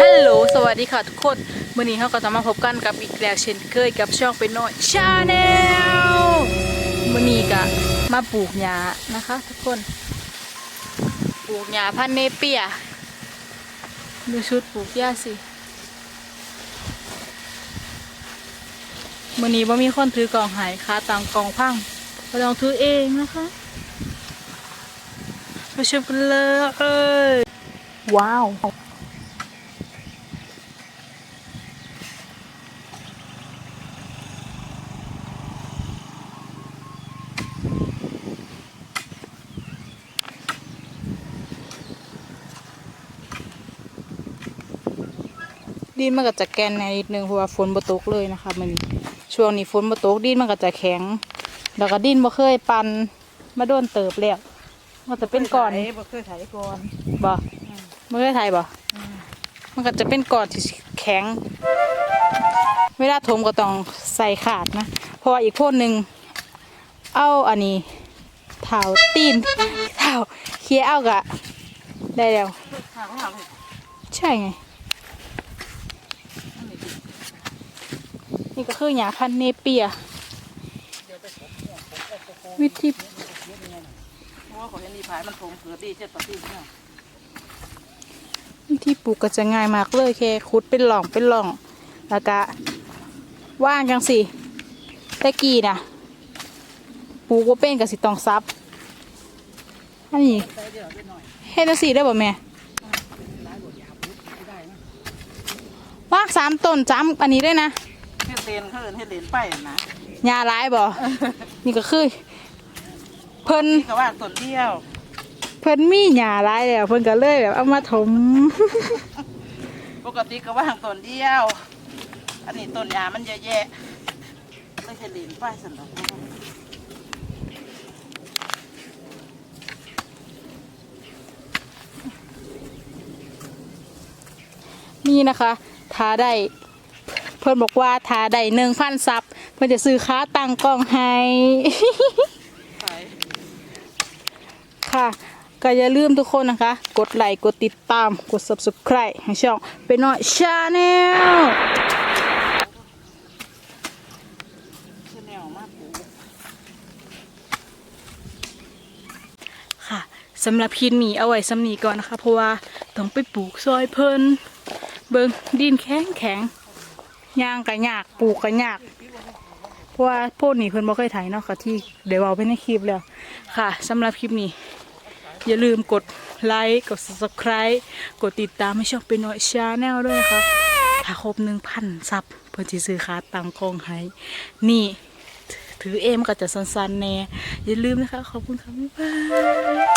ฮัลโหล สวัสดีค่ะทุกคนวันนี้เราก็จะมาพบกันกับอีกแล้วเช่นเคยกับช่องเป็นน้อยชาแนลวันนี้ก็มาปลูกหญ้านะคะ ทุกคน ปลูกหญ้าพันเนเปียดูชุดปลูกหญ้าสิวันนี้ว่ามีคนถือกล่องหายคาตังกล่องพังก็ลองถือเองนะคะไปชมกันเลยว้าว ดินมันก็จะแกนในนิดนึงเพราะว่าฝนบ่ตกเลยนะคะมันช่วงนี้ฝนบ่ตกดินมันก็จะแข็ง แล้วก็ดินบ่เคยปันมาโดนเติบแล้วมันจะเป็นก้อนบ่เคยถ่ายก่อนบ่บ่เคยไทยบ่มันก็จะเป็นก้อนที่แข็ง เวลาถมก็ต้องใส่ขาดนะเพราะว่าอีกโพดหนึ่งเอาอันนี้เท้าตีนเท้าเคลียร์เอากะได้แล้วถามเขาเลยใช่ไง นี่ก็คือหยาพันธุ์เนเปีย วิธีเพราะว่าเขาเห็นนี่ผายมันคงเผือดีเจ็ดต่อปีเนี่ยวิธีปลูกก็จะง่ายมากเลยแค่ขุดเป็นหล่องเป็นหล่อง แล้วก็ว่างจังสิแต่กี้นะปลูกว่าเป็นกับสิตองซับอันนี้ใส่เดียวได้หน่อยเฮ็ดจังสิได้บ่แม่หลายบทยาพุทธไม่ได้นะว่างสามต้นจ้ำอันนี้ด้วยนะ เฮ็ดเลนเขาเอินเฮ็ดเลนไปอะนะหญ้าร้ายบ่ นี่ก็คือ เพิ่นนี่ก็ว่าต้นเดียวเพิ่นมีหญ้าร้ายแล้ว เพิ่นก็เลยแบบเอามาถม ปกติก็ว่าต้นเดียว อันนี้ต้นยามันเยอะแยะเลยเฮ็ดเลนไปสำหรับนี่นะคะทาได้ เพิ่นบอกว่าทาได้หนึ่งพันซับเพิ่นจะซื้อค้าตังกล้องให้ขายค่ะ ก็อย่าลืมทุกคนนะคะ กดไลค์กดติดตามกด subscribe ให้ช่องเป็นน้อยชาแนลชาแนลม้าปูค่ะสำหรับคลิปนี้เอาไว้สำนีก่อนนะคะ เพราะว่าต้องไปปลูกซอยเพิ่นเบิงดินแข็งแข็ง ย่างก็ยากปลูกก็ยากเพราะว่าพวกนี้เพิ่นบ่เคยถ่ายเนาะค่ะที่เดี๋ยวเอาไปในคลิปแล้ว ค่ะสำหรับคลิปนี้ อย่าลืมกดไลค์กด subscribe กดติดตามให้ช่องเป็นน้อยชาแนลด้วยนะคะถ้าครบหนึ่งพันซับเพื่อจะซื้อคาตังกองให้นี่ถือเอมก็จะสั้นๆแน่อย่าลืมนะคะ ขอบคุณค่ะบ๊ายบาย